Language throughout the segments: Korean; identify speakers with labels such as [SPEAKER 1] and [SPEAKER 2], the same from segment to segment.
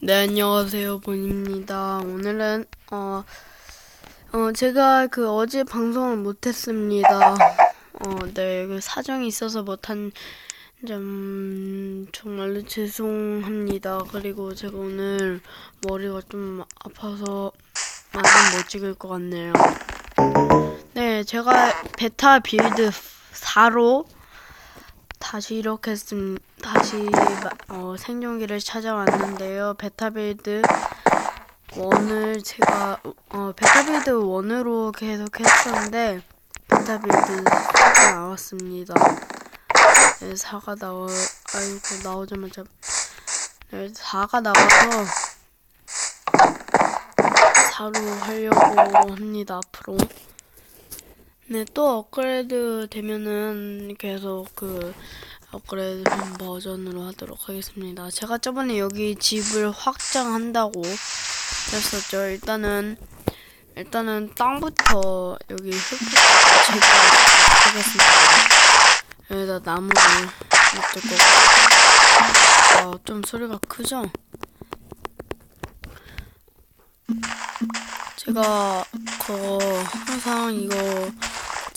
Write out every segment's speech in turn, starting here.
[SPEAKER 1] 네, 안녕하세요. 본입니다. 오늘은, 어, 어, 제가 그 어제 방송을 못했습니다. 어, 네, 그 사정이 있어서 못한 점, 정말로 죄송합니다. 그리고 제가 오늘 머리가 좀 아파서 많이 못 찍을 것 같네요. 네, 제가 베타 빌드 4로 다시 이렇게 씀 다시 마- 어, 생존기를 찾아왔는데요. 베타빌드 1을 제가 어, 베타빌드 1으로 계속 했었는데 베타빌드 4가 나왔습니다. 네, 4가 나와 아이고 나오자마자 네, 4가 나와서 4로 하려고 합니다. 앞으로. 네, 또 업그레이드 되면은 계속 그 업그레이드 된 버전으로 하도록 하겠습니다. 제가 저번에 여기 집을 확장한다고 했었죠. 일단은 일단은 땅부터 여기 흙부터 제가 하겠습니다. 여기다 나무를 묻을 거고. 아, 좀 소리가 크죠? 제가 그거 항상 이거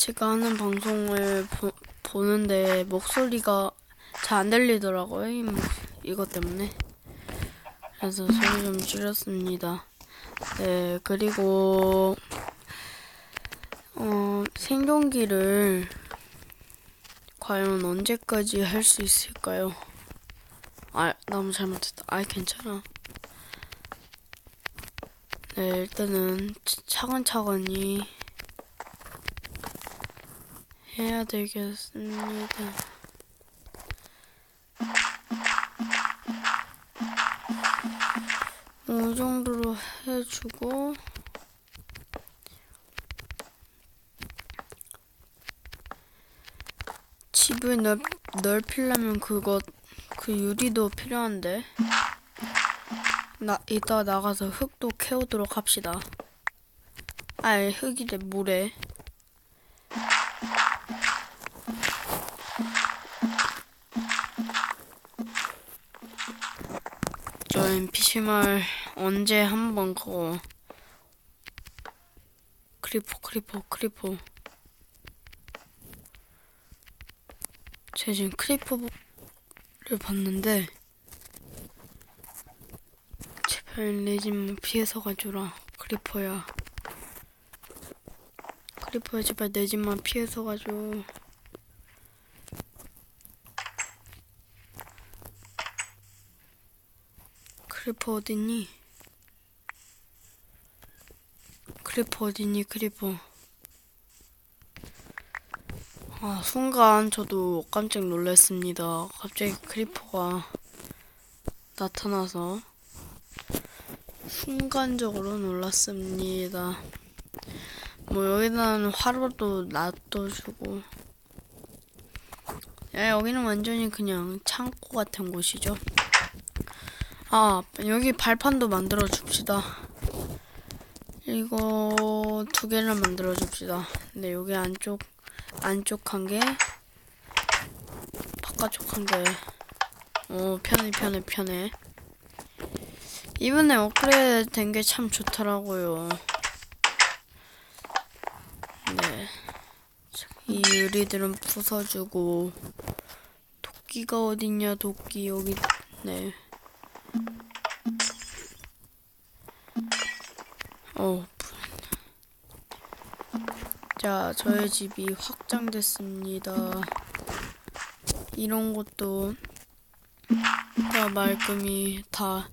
[SPEAKER 1] 제가 하는 방송을 보, 보는데 목소리가 잘 안 들리더라고요. 이것 때문에. 그래서 소리 좀 줄였습니다. 네, 그리고 어, 생존기를 과연 언제까지 할 수 있을까요? 아, 너무 잘못했다. 아, 괜찮아. 네, 일단은 차- 차근차근히 해야 되겠습니다. 이 정도로 해주고 집을 넓, 넓히려면 그거 그 유리도 필요한데 나 이따 나가서 흙도 캐오도록 합시다. 아이 흙이래 모래. 저 NPC말 언제 한 번 그거. 크리퍼 크리퍼 크리퍼. 제가 지금 크리퍼를 봤는데 제발 내 집만 피해서 가줘라. 크리퍼야. 크리퍼야 제발 내 집만 피해서 가줘 크리퍼 어딨니? 크리퍼 어딨니 크리퍼 아 순간 저도 깜짝 놀랐습니다 갑자기 크리퍼가 나타나서 순간적으로 놀랐습니다. 뭐 여기다는 화로도 놔둬주고 야 여기는 완전히 그냥 창고 같은 곳이죠. 아 여기 발판도 만들어 줍시다. 이거 두 개를 만들어 줍시다. 근데 여기 안쪽 안쪽 한 개, 바깥쪽 한 개. 어 편해 편해 편해. 이번에 업그레이드 된 게 참 좋더라고요. 네. 이 유리들은 부숴주고, 도끼가 어딨냐, 도끼, 여기, 네. 어, 부- 자, 저의 집이 확장됐습니다. 이런 것도 다 말끔히 다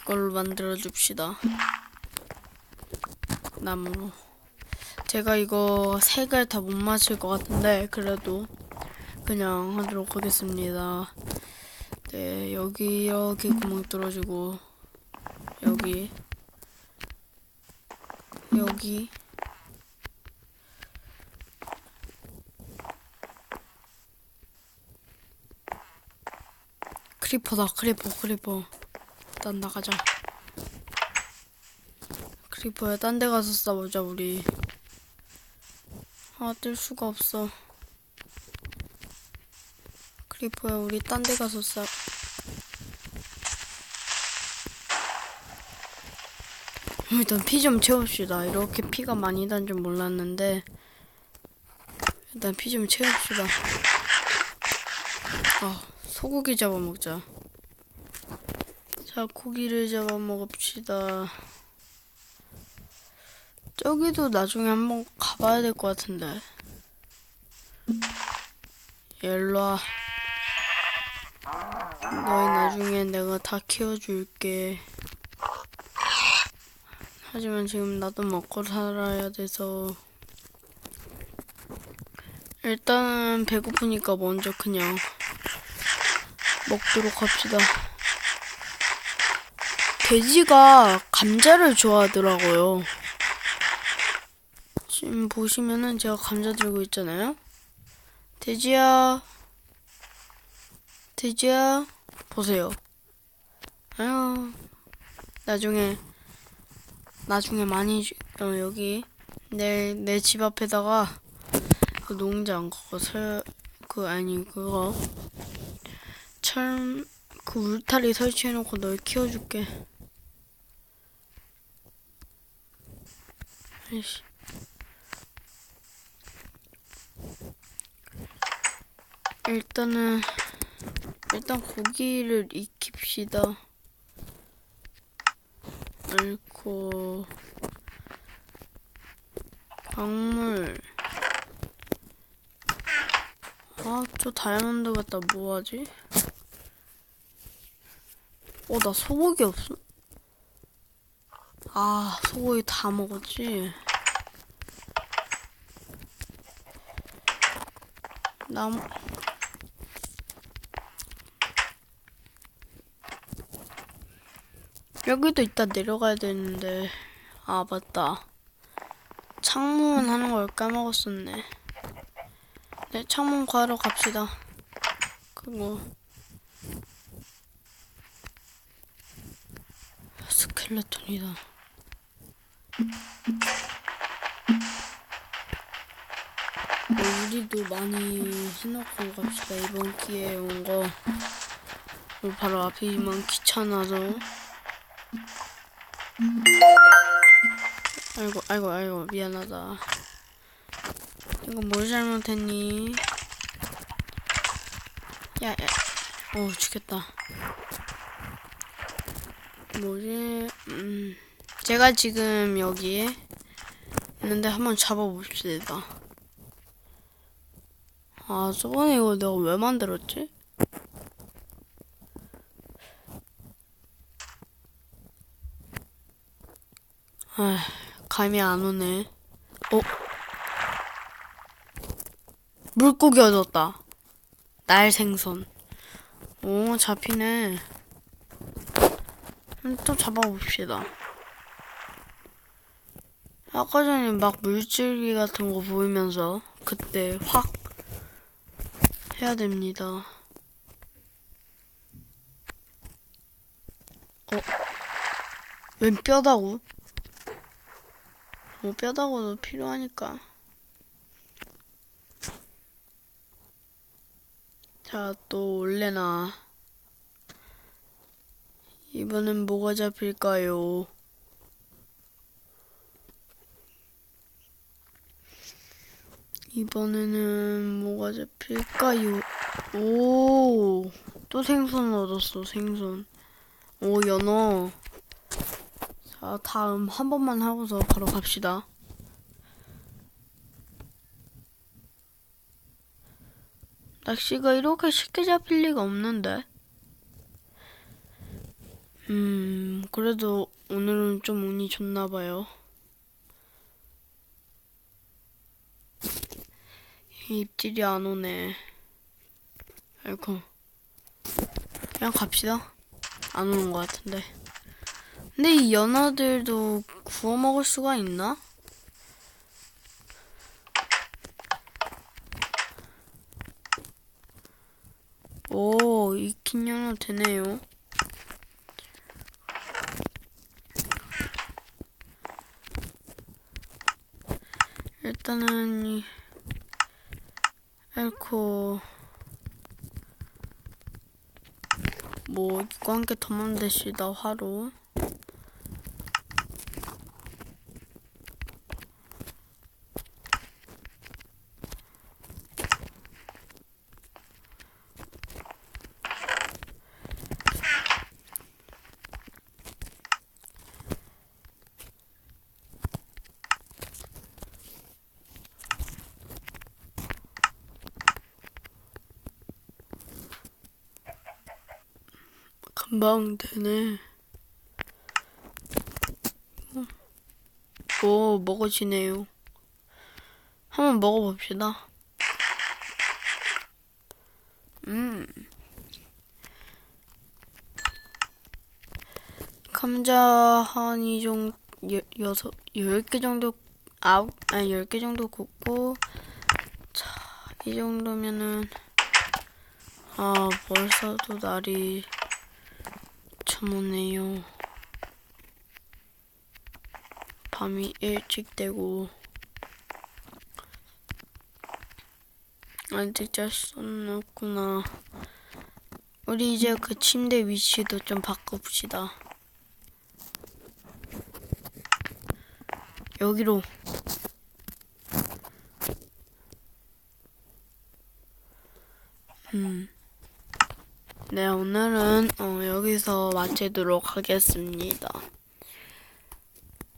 [SPEAKER 1] 그걸로 만들어 줍시다. 나무로. 제가 이거 색을 다 못 맞힐 것 같은데 그래도 그냥 하도록 하겠습니다. 네, 여기 이렇게 구멍 뚫어주고 여기 여기. 크리퍼다 크리퍼 크리퍼. 일단 나가자. 크리퍼야 딴 데 가서 싸우자 우리. 아 뜰 수가 없어. 크리퍼야 우리 딴 데 가서 싸 일단 피 좀 채웁시다. 이렇게 피가 많이 단 줄 몰랐는데 일단 피 좀 채웁시다. 아 소고기 잡아먹자. 자 고기를 잡아먹읍시다. 저기도 나중에 한번 가봐야 될 것 같은데. 일로와. 너희 나중에 내가 다 키워줄게. 하지만 지금 나도 먹고 살아야 돼서 일단은 배고프니까 먼저 그냥 먹도록 합시다. 돼지가 감자를 좋아하더라고요. 지금 보시면은 제가 감자 들고 있잖아요. 돼지야, 돼지야, 보세요. 아유, 나중에 나중에 많이 주- 어, 여기 내 내 집 앞에다가 그 농장 그거 설 그 아니 그거 철 그 울타리 설치해놓고 널 키워줄게. 아이씨. 일단은 일단 고기를 익힙시다. 옳고 광물. 아 저 다이아몬드 갖다 뭐하지? 어 나 소고기 없어. 아 소고기 다 먹었지? 나무 여기도 이따 내려가야 되는데. 아 맞다. 창문 하는 걸 까먹었었네. 네 창문 구하러 갑시다. 그거 스켈레톤이다. 뭐 우리도 많이 해놓고 갑시다. 이번 기회에 온거. 바로 앞이지만 귀찮아서 아이고 아이고 아이고 미안하다. 이거 뭘 잘못했니? 야야. 어 죽겠다. 뭐지? 음 제가 지금 여기에 있는데 한번 잡아봅시다 아 저번에 이거 내가 왜 만들었지? 아, 감이 안 오네. 어? 물고기 얻었다. 날 생선. 오, 잡히네. 음, 또 잡아봅시다. 아까 전에 막 물줄기 같은 거 보이면서 그때 확 해야 됩니다. 어? 웬 뼈다고? 뭐 뼈다고도 필요하니까. 자, 또 올래나. 이번엔 뭐가 잡힐까요? 이번에는 뭐가 잡힐까요? 오, 또 생선 얻었어, 생선. 오, 연어. 자, 다음 한 번만 하고서 바로 갑시다. 낚시가 이렇게 쉽게 잡힐 리가 없는데. 음, 그래도 오늘은 좀 운이 좋나 봐요. 입질이 안 오네. 아이고. 그냥 갑시다. 안 오는 것 같은데. 근데 이 연어들도 구워 먹을 수가 있나? 오, 익힌 연어 되네요. 일단은 이 앨코 뭐 이거 한개더 만드시다 화로 금방 되네. 오, 먹어지네요. 한번 먹어봅시다. 음. 감자 한이 정도, 여, 여섯, 열 개 정도, 아홉, 아니, 열 개 정도 굽고, 자, 이 정도면은, 아, 벌써도 날이 저무네요. 밤이 일찍 되고 아직 잘 없구나. 우리 이제 그 침대 위치도 좀 바꿔봅시다. 여기로. 음. 네, 오늘은 어, 여기서 마치도록 하겠습니다.